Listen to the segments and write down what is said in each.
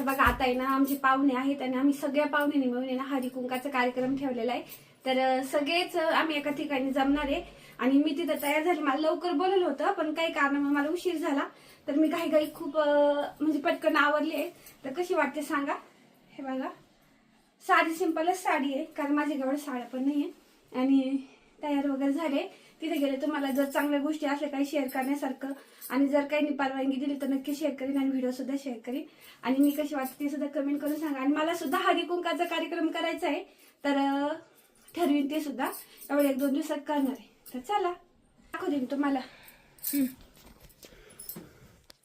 हे बघा आता आहे ना आमचे पाहुणे आहेत आणि आम्ही सगळ्या पाहुण्यांनी मिळून ना हळदी कुंकाचा कार्यक्रम ठेवलेला आहे. तर सगळेच आम्ही एका ठिकाणी जमणार आहे. आणि मी तिथं तयार झाली मला लवकर बोलवलं होतं पण काही कारणामुळे मला उशीर झाला. तर मी काही काही खूप म्हणजे पटकन आवडली आहे. तर कशी वाटते सांगा? हे बघा. साडी सिंपलच साडी आहे कारण माझ्याकडे साड्या पण नाही आहे आणि तयार वगैरे झाले तिथे गेले तुम्हाला जर चांगल्या गोष्टी असल्या काही शेअर करण्यासारखं आणि जर काही मी परवानगी दिली तर नक्की शेअर करीन आणि व्हिडिओ सुद्धा शेअर करीन. आणि मी कशी वाटते ते सुद्धा कमेंट करून सांगा. आणि मला सुद्धा हरी कुंकाचा कार्यक्रम करायचा आहे तर ठरवीन ते सुद्धा. एवढे एक दोन दिवसात करणार आहे. तर चला दाखवू देईन तुम्हाला.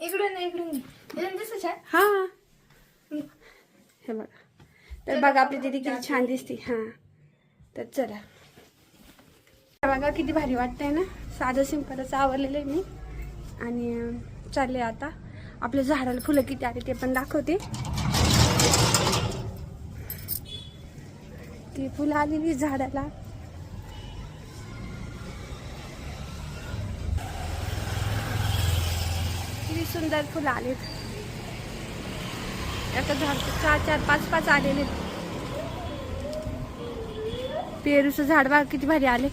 इकडून इकडून दिसत छान? हा. हे बघा. तर बघा आपली दिदी किती छान दिसते. हा. तर चला. बघा किती भारी वाटतंय ना. साधं सिंपलच आवडलेलं आहे मी. आणि चालले आता. आपल्या झाडाला फुलं किती आले ते पण दाखवते. ती फुलं आलेली झाडाला. किती सुंदर फुलं आलेत. एका झाड चार चार पाच पाच आलेले पेरूचं झाड बघा किती भारी आले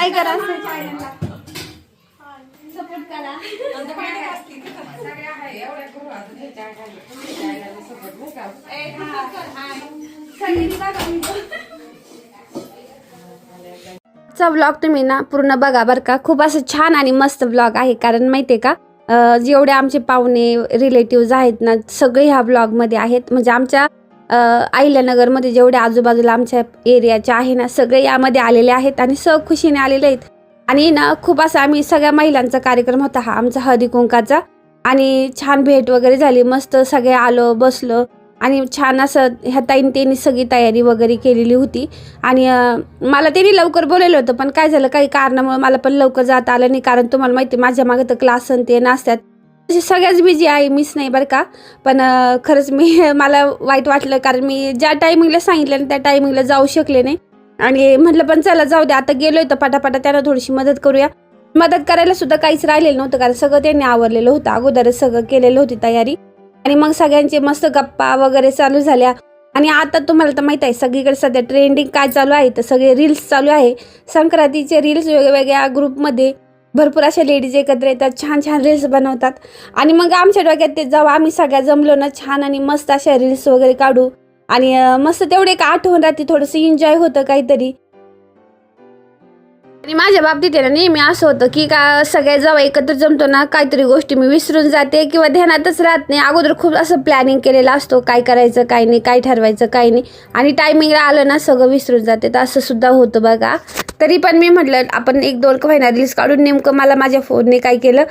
हाय करा सपोर्ट करा. चा ब्लॉग तुम्ही ना पूर्ण बघा बरं का. खूप असं छान आणि मस्त ब्लॉग आहे. कारण माहितीये का अं, जेवढे आमचे पाहुणे रिलेटिव्ह आहेत ना सगळे ह्या ब्लॉगमध्ये आहेत. म्हणजे आमच्या आहिल्यानगरमध्ये जेवढे आजूबाजूला आमच्या एरियाचे आहे ना सगळे यामध्ये आलेले आहेत आणि सहखुशीने आलेले आहेत. आणि ना खूप असं आम्ही सगळ्या महिलांचा कार्यक्रम होता हा आमचा हळदी कुंकाचा. आणि छान भेट वगैरे झाली मस्त सगळे आलो बसलो. आणि छान असं ह्या ताईन त्यांनी सगळी तयारी वगैरे केलेली होती. आणि मला त्यांनी लवकर बोलवलं होतं पण काय झालं काही कारणामुळे मला पण लवकर जाता आलं नाही. कारण तुम्हाला माहिती आहे, माझ्या मागे तर क्लास आणि ते नसतात. अशी सगळ्याच बिझी आहे मीच नाही बरं का. पण खरंच मी मला वाईट वाटलं कारण मी ज्या टायमिंगला सांगितलं त्या टायमिंगला जाऊ शकले नाही. आणि म्हटलं पण चला जाऊ दे. आता गेलोय तर पटापटा त्यांना थोडीशी मदत करूया. मदत करायला सुद्धा काहीच राहिलेलं नव्हतं कारण सगळं त्यांनी आवरलेलं होतं. अगोदरच सगळं केलेलं होती तयारी. आणि मग सगळ्यांचे मस्त गप्पा वगैरे चालू झाल्या. आणि आता तुम्हाला तर माहीत आहे सगळीकडे सध्या ट्रेंडिंग काय चालू आहे तर सगळे रील्स चालू आहे. संक्रांतीचे रील्स वेगवेगळ्या ग्रुपमध्ये भरपूर अशा लेडीज एकत्र येतात छान छान रील्स बनवतात. आणि मग आमच्या डोक्यात ते जाऊ आम्ही सगळ्या जमलो ना छान आणि मस्त अशा रील्स वगैरे काढू. आणि मस्त तेवढे एक आठवण राहते थोडंसं एन्जॉय होतं काहीतरी. आणि माझ्या बाबतीत आहे ना नेहमी असं होतं की का सगळे जेव्हा एकत्र जमतो ना काहीतरी गोष्टी मी विसरून जाते किंवा ध्यानातच राहत नाही. अगोदर खूप असं प्लॅनिंग केलेलं असतो काय करायचं काय नाही काय ठरवायचं काय नाही. आणि टायमिंगला आलं ना सगळं विसरून जाते. तर असं सुद्धा होतं बघा. तरी पण मी म्हटलं आपण एक दोन महिना रील्स काढून नेमकं मला माझ्या फोनने काय केलं?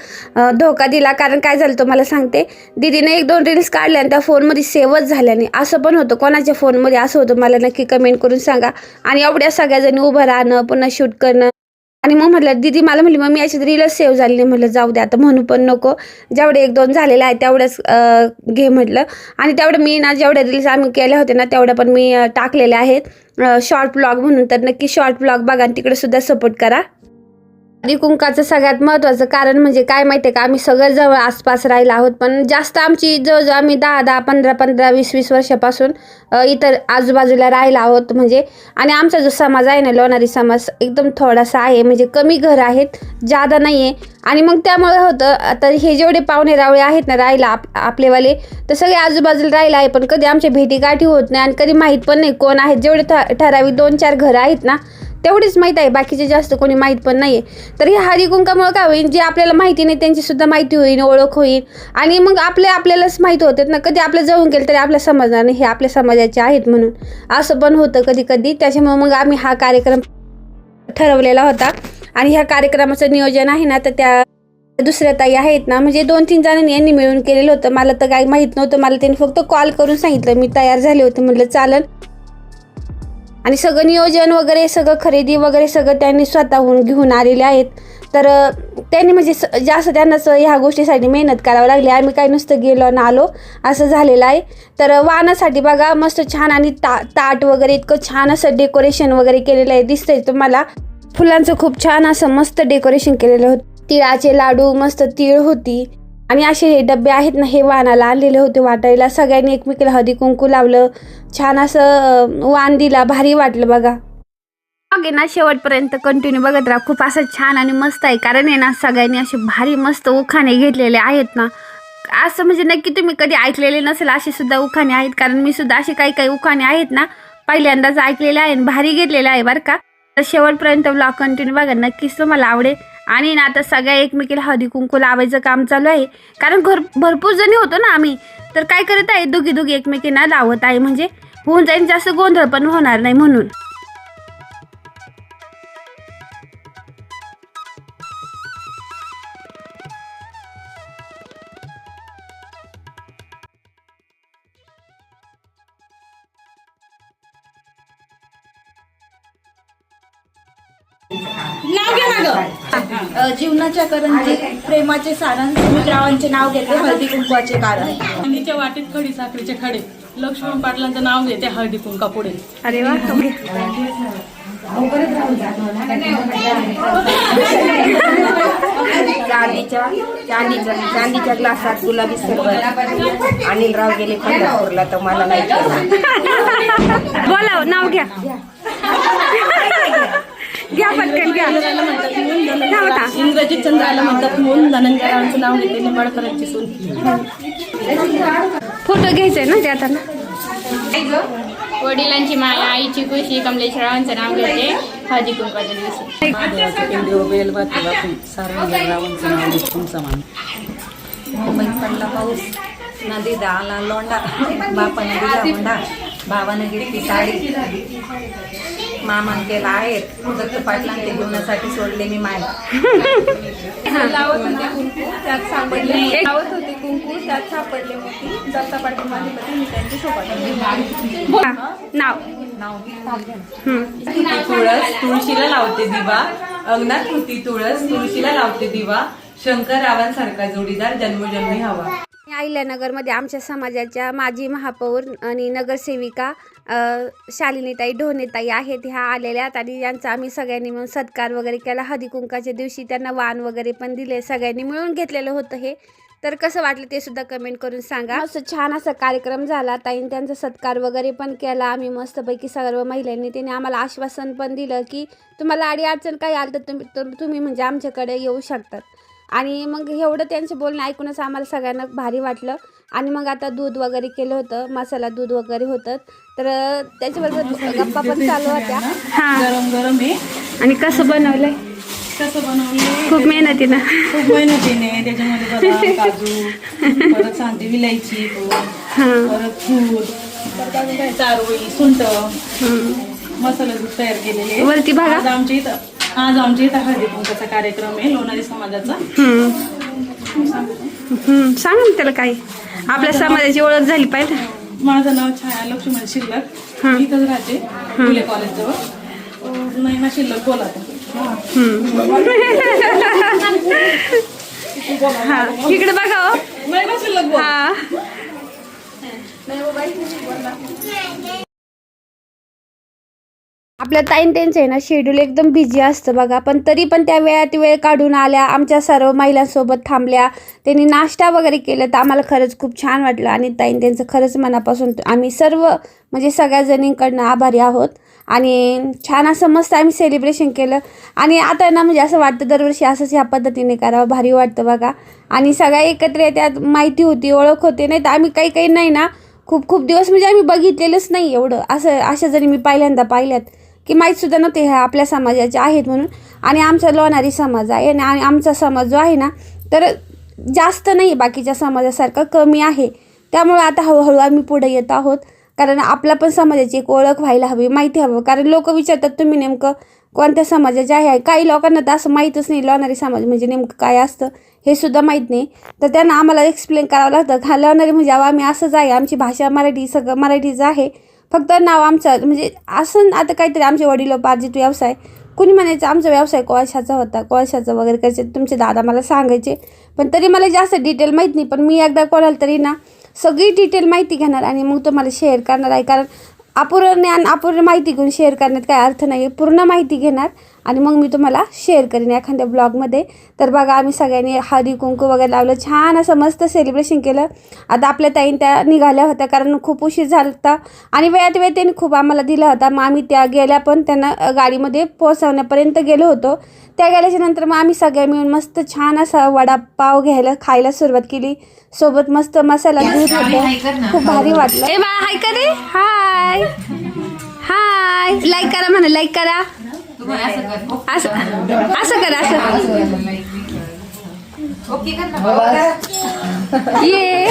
धोका दिला. कारण काय झालं तो मला सांगते. दीदीने एक दोन रील्स काढल्या आणि त्या फोनमध्ये सेव्हच झाल्या नाही. असं पण होतं. कोणाच्या फोनमध्ये असं होतं मला नक्की कमेंट करून सांगा. आणि एवढ्या सगळ्याजणी उभं राहणं पुन्हा शूट करणं. आणि मग म्हटलं दीदी मला म्हटली मग मी अशी रीलच सेव्ह झाली नाही. म्हटलं जाऊ दे आता म्हणू पण नको. जेवढे एक दोन झालेले आहे तेवढंच घे म्हटलं. आणि तेवढं मी ना जेवढ्या रील्स आम्ही केल्या होत्या ना तेवढ्या पण मी टाकलेल्या आहेत. शॉर्ट ब्लॉग म्हणून तर नक्की शॉर्ट ब्लॉग बघा आणि तिकडे सुद्धा सपोर्ट करा. हळदी कुंकाचं सगळ्यात महत्त्वाचं कारण म्हणजे काय माहिती आहे का? आम्ही सगळं जवळ आसपास राहिलो आहोत पण जास्त आमची जवळजवळ आम्ही दहा दहा पंधरा पंधरा वीस वीस वर्षापासून अ, इतर आजूबाजूला राहिला आहोत म्हणजे. आणि आमचा जो समाज आहे ना लोणारी समाज एकदम थोडासा आहे म्हणजे कमी घर आहेत जादा नाही आहे आणि मग त्यामुळे होतं आता हे जेवढे पाहुणे रावळे आहेत ना राहिला आप आपलेवाले तर सगळे आजूबाजूला राहिला आहे पण कधी आमच्या भेटीगाठी होत नाही आणि कधी माहीत पण नाही कोण आहेत. जेवढे ठ ठराविक दोन चार घरं आहेत ना तेवढीच माहीत आहे बाकीचे जास्त कोणी माहीत पण नाही आहे तर हे हरिकुंकामुळं काय होईल जे आपल्याला माहिती नाही त्यांचीसुद्धा माहिती होईल ओळख होईल. आणि मग आपले आपल्यालाच माहीत होते ना कधी आपलं जाऊन गेलं तरी आपल्या समजणार नाही हे आपल्या समाजाचे आहेत म्हणून. असं पण होतं कधी कधी त्याच्यामुळे मग आम्ही हा कार्यक्रम ठरवलेला होता. आणि ह्या कार्यक्रमाचं नियोजन आहे ना तर त्या दुसऱ्या ताई आहेत ना म्हणजे दोन तीन जणांनी यांनी मिळून केलेलं होतं. मला तर काही माहीत नव्हतं मला त्यांनी फक्त कॉल करून सांगितलं. मी तयार झाले होते म्हटलं चालन. आणि सगळं नियोजन वगैरे सगळं खरेदी वगैरे सगळं त्यांनी स्वतःहून घेऊन आलेले आहेत. तर त्यांनी म्हणजे स जास्त त्यांनाच ह्या गोष्टीसाठी मेहनत करावं लागली. आम्ही काही नुसतं गेलो आणि आलो असं झालेलं आहे. तर वाहनासाठी बघा मस्त छान आणि ता ताट वगैरे इतकं छान असं डेकोरेशन वगैरे केलेलं आहे. दिसतंय तुम्हाला. फुलांचं खूप छान असं मस्त डेकोरेशन केलेलं होतं. तिळाचे लाडू मस्त तीळ होती. आणि असे हे डबे आहेत ना हे वाणाला आणलेले होते वाटायला. सगळ्यांनी एकमेकीला हळदी कुंकू लावलं. छान असं वाण दिला. भारी वाटलं बघा. मागे ना शेवटपर्यंत कंटिन्यू बघत राहा. खूप असं छान आणि मस्त आहे. कारण आहे ना सगळ्यांनी असे भारी मस्त उखाणे घेतलेले आहेत ना. असं म्हणजे नक्की तुम्ही कधी ऐकलेले नसेल असे सुद्धा उखाणे आहेत. कारण मी सुद्धा असे काही काही उखाणे आहेत ना पहिल्यांदाच ऐकलेले आहे आणि भारी घेतलेले आहे बरं का. तर शेवटपर्यंत ब्लॉग कंटिन्यू बघा. नक्कीच तुम्हाला आवडेल. आणि ना आता सगळ्या एकमेकीला हळदी कुंकू लावायचं काम चालू आहे. कारण घर भरपूर जणी होतो ना आम्ही. तर काय करत आहे? दोघी दोघी एकमेकींना लावत आहे. म्हणजे होऊन जाईल जास्त गोंधळ पण होणार नाही म्हणून. नाव जीवनाच्या करंजीत प्रेमाचे सारण सुमित्रावांचे नाव घेते हळदी कुंकवाचे कारण. हळदीच्या वाटीत खडी साखरेचे खडे. लक्ष्मण पाटलांचं नाव घेते हळदी कुंका पुढे. अरे वा चांदीच्या चांदीच्या चांदीच्या ग्लासात गुलाबी सरबत. अनिलराव गेले पंढरपूरला तर मला नाही बोला नाव घ्या. घ्या पटकन घ्या चंद्राला म्हणतात म्हणून धनंजयरावांचं नाव घेते निंबाळकरांची सून फोटो घ्यायचंय ना ते आता ना वडिलांची माया आईची खुशी कमलेश्वरावांचं नाव घेते हळदी कुंकाच्या दिवशी मुंबईत पडला पाऊस नदी आला लोंडा बापाने दिला हुंडा भावानं घेतली साडी मामान केला आहे दत्त पाटलांचे जीवनासाठी सोडले मी माय. लावत होते कुंकू त्यात सापडले लावत होते कुंकू त्यात सापडले मोती. दत्ता पाटील माझे पती मी त्यांची सोबत बोला. नाव. तुळस तुळशीला लावते दिवा. अंगणात होती तुळस तुळशीला लावते दिवा. शंकररावांसारखा जोडीदार जन्मोजन्मी हवा. अहिल्यानगरमध्ये आमच्या समाजाच्या माजी महापौर आणि नगरसेविका शालिनीताई ढोणेताई आहेत ह्या आलेल्या आहेत आणि यांचा आम्ही सगळ्यांनी मिळून सत्कार वगैरे केला. हळदी कुंकाच्या दिवशी त्यांना वाण वगैरे पण दिले सगळ्यांनी मिळून घेतलेलं होतं हे. तर कसं वाटलं ते सुद्धा कमेंट करून सांगा. असं छान असा कार्यक्रम झाला. ताईन त्यांचा सत्कार वगैरे पण केला. आम्ही मस्तपैकी सर्व महिलांनी त्याने आम्हाला आश्वासन पण दिलं की तुम्हाला अडी अडचण काही आलं तर तुम्ही तर तुम्ही म्हणजे आमच्याकडे येऊ शकतात. आणि मग एवढं त्यांचं बोलणं ऐकूनच आम्हाला सगळ्यांना भारी वाटलं. आणि मग आता दूध वगैरे केलं होतं मसाला दूध वगैरे होतं. तर त्याच्याबरोबर गप्पा पण चालू होत्या. गरम गरम आहे आणि कसं बनवलंय? कसं बनवलं खूप मेहनतीनं. खूप मेहनतीने त्याच्यामध्ये बदाम काजू परत सांगते विलायची हां. परत दूध परत अजून काय चारोळी सुंट. मसाला दूध तयार केलेले. वरती बघा. आज आमच्या इथं आज आमच्या इथं हळदी कुंकाचा कार्यक्रम आहे लोणारी समाजाचा. सांग ना त्याला काही. आपल्या समाजाची ओळख झाली पाहिजे. माझं नाव छाया लक्ष्मण शिल्लक. हं. इथंच राहते. फुले कॉलेज जवळ. नाही ना शिल्लक बोला हा. इकडे बघा हो. नाही ना शिल्लक बोला. हा. आपल्या ताईन त्यांचं आहे ना शेड्यूल एकदम बिझी असतं बघा. पण तरी पण त्या वेळात वेळ काढून आल्या आमच्या सर्व महिलांसोबत थांबल्या. त्यांनी नाश्ता वगैरे केलं तर आम्हाला खरंच खूप छान वाटलं आणि ताईन त्यांचं खरंच मनापासून आम्ही सर्व म्हणजे सगळ्या जणींकडनं आभारी आहोत. आणि छान असं मस्त आम्ही सेलिब्रेशन केलं. आणि आता ना म्हणजे असं वाटतं दरवर्षी असंच ह्या पद्धतीने करावं भारी वाटतं बघा. आणि सगळ्या एकत्र येतात माहिती होती ओळख होते. नाही तर आम्ही काही काही नाही ना खूप खूप दिवस म्हणजे आम्ही बघितलेलंच नाही एवढं. असं अशा जरी मी पहिल्यांदा पाहिल्यात. की माहीतसुद्धा नव्हते ह्या आपल्या समाजाचे आहेत म्हणून. आणि आमचा लोणारी समाज आहे आणि आणि आमचा समाज जो आहे ना तर जास्त नाही बाकीच्या समाजासारखा कमी आहे. त्यामुळे आता हळूहळू आम्ही पुढे येत आहोत. कारण आपला पण समाजाची एक ओळख व्हायला हवी माहिती हवं. कारण लोक विचारतात तुम्ही नेमकं कोणत्या समाजाचे आहे? काही लोकांना तर असं माहीतच नाही लोणारी समाज म्हणजे नेमकं काय असतं हे सुद्धा माहीत नाही. तर त्यांना आम्हाला एक्सप्लेन करावं लागतं हा लोणारी म्हणजे अहो, आम्ही असंच आहे आमची भाषा मराठी सगळं मराठीच आहे. फक्त नाव आमचं म्हणजे असं आता काहीतरी आमचे वडिलोपार्जित व्यवसाय. कुणी म्हणायचं आमचा व्यवसाय कोळशाचा होता कोळशाचा वगैरे करायचे. तुमचे दादा मला सांगायचे. पण तरी मला जास्त डिटेल माहीत नाही पण मी एकदा कोणाला तरी ना सगळी डिटेल माहिती घेणार आणि मग तुम्हाला शेअर करणार आहे. कारण अपूर्ण ज्ञान अपूर्ण माहिती घेऊन शेअर करण्यात काय अर्थ नाही आहे पूर्ण माहिती घेणार आणि मग मी तुम्हाला शेअर करेन एखाद्या ब्लॉगमध्ये तर बघा आम्ही सगळ्यांनी हळदी कुंकू वगैरे लावलं. छान असं मस्त सेलिब्रेशन केलं. आता आपल्या ताईन त्या निघाल्या होत्या कारण खूप उशीर झाला होता. आणि वेळात वेळ त्यांनी खूप आम्हाला दिला होता. मग आम्ही त्या गेल्या पण त्यांना गाडीमध्ये पोहोचवण्यापर्यंत गेलो होतो. त्या गेल्याच्यानंतर मग आम्ही सगळ्या मिळून मस्त छान असा वडापाव घ्यायला खायला सुरुवात केली. सोबत मस्त मसाला दूध होतं. खूप भारी वाटलं. हाय हाय. लाईक करा म्हणा लाईक करा. असं असं करा असं ये.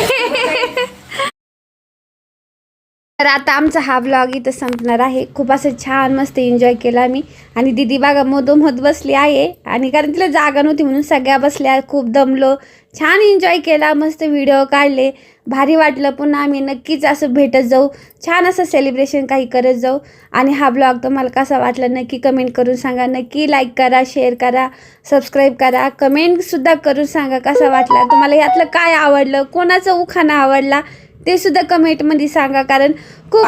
तर आता आमचा हा व्लॉग इथं संपणार आहे. खूप असं छान मस्त एन्जॉय केला आम्ही आणि दिदी बागा मधोमध बसली आहे. आणि कारण तिला जागा नव्हती म्हणून सगळ्या बसल्या खूप दमलो. छान एन्जॉय केला मस्त व्हिडिओ काढले. भारी वाटलं. पुन्हा आम्ही नक्कीच असं भेटत जाऊ. छान असं सेलिब्रेशन काही करत जाऊ. आणि हा ब्लॉग तुम्हाला कसा वाटला नक्की कमेंट करून सांगा. नक्की लाईक करा शेअर करा सबस्क्राईब करा. कमेंटसुद्धा करून सांगा कसा वाटला. तुम्हाला यातलं काय आवडलं कोणाचा उखाणा आवडला ते सुद्धा कमेंटमध्ये सांगा. कारण खूप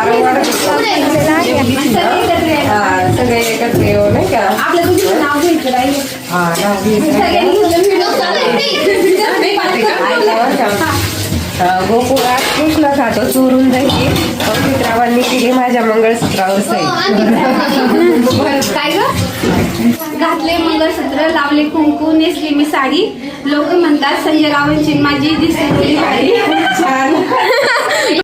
गोकुळात कृष्ण खातो चोरून जायची. पवित्रावांनी केली माझ्या मंगळसूत्रावर सही काय ग? घातले मंगळसूत्र लावले कुंकू नेसली मी साडी. लोक म्हणतात संजय रावांची माझी दिसली साडी. छान.